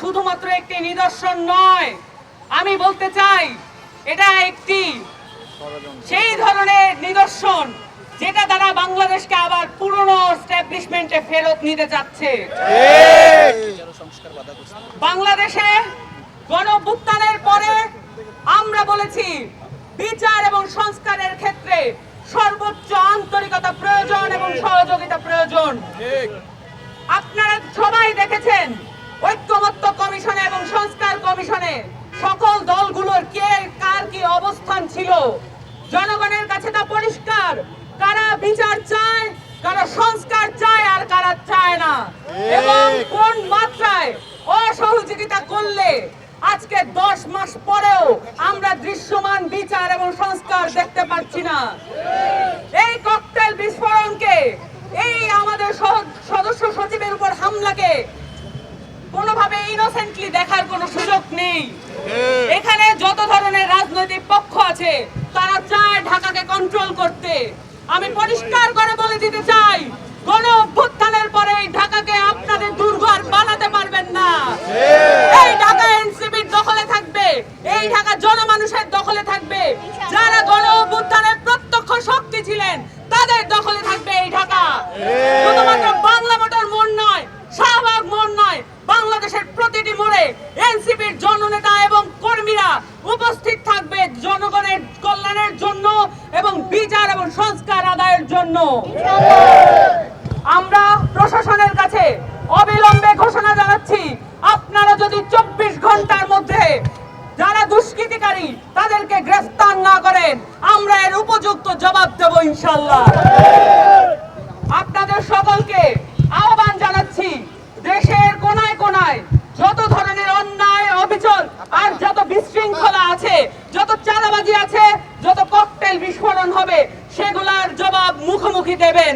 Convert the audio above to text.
শুধুমাত্র একটি নিদর্শন নয়, আমি বলতে চাই এটা একটি সেই ধরনের নিদর্শন যেটা দ্বারা বাংলাদেশকে আবার পুরনো স্ট্যাবলিশমেন্টে ফেরত নিতে যাচ্ছে। বাংলাদেশে গণভুত্থানের পরে আমরা বলেছি, বিচার এবং সংস্কারের ক্ষেত্রে সর্বোচ্চ আন্তরিকতা প্রয়োজন এবং সহযোগিতা প্রয়োজন। আপনারা সবাই দেখেছেন ঐক্যমত্য কমিশনে এবং সংস্কার কমিশনে সকল দলগুলোর কে কার কি অবস্থান ছিল জনগণের কাছে তা পরিষ্কার কারা বিচার চায় কারা সংস্কার চায় আর কারা চায় না। এবং কোন মাত্রায় অসহযোগিতা করলে আজকে দশ মাস পরেও আমরা দৃশ্যমান বিচার এবং সংস্কার দেখতে পাচ্ছি না। এই ককটেল বিস্ফোরণকে এই আমাদের সদস্য সচিবের উপর হামলাকে কোনোভাবে ইনোসেন্টলি দেখার কোনো সুযোগ নেই। এখানে যত ধরনের রাজনৈতিক পক্ষ আছে তারা চায় ঢাকাকে কন্ট্রোল করতে। আমি পরিষ্কার করে বলে দিতে চাই কোন অভ্যুত্থানের পরে এই ঢাকাকে আপনাদের দুর্ঘর বানাতে পারবেন না এই ঢাকা এনসিপির দখলে থাকবে এই ঢাকা জনমানুষের দখলে থাকবে যারা গণ অভ্যুত্থানের প্রত্যক্ষ শক্তি ছিলেন তাদের দখলে থাকবে এই ঢাকা। শুধুমাত্র বাংলা মোটর মোড় নয়, শাহবাগ মোড় নয়, বাংলাদেশের প্রতিটি মোড়ে এনসিপির জননেতা এবং কর্মীরা উপস্থিত থাকবে জনগণের কল্যাণের জন্য এবং বিচার এবং সংস্কার আদায়ের জন্য। আমরা প্রশাসনের কাছে অবিলম্বে ঘোষণা জানাচ্ছি, আপনারা যদি চব্বিশ ঘণ্টার মধ্যে যারা দুষ্কৃতিকারী তাদেরকে গ্রেফতার না করেন, আমরা এর উপযুক্ত জবাব দেব ইনশাল্লাহ। আর যত বিশৃঙ্খলা আছে, যত চাঁদাবাজি আছে, যত ককটেল বিস্ফোরণ হবে, সেগুলার জবাব মুখোমুখি দেবেন।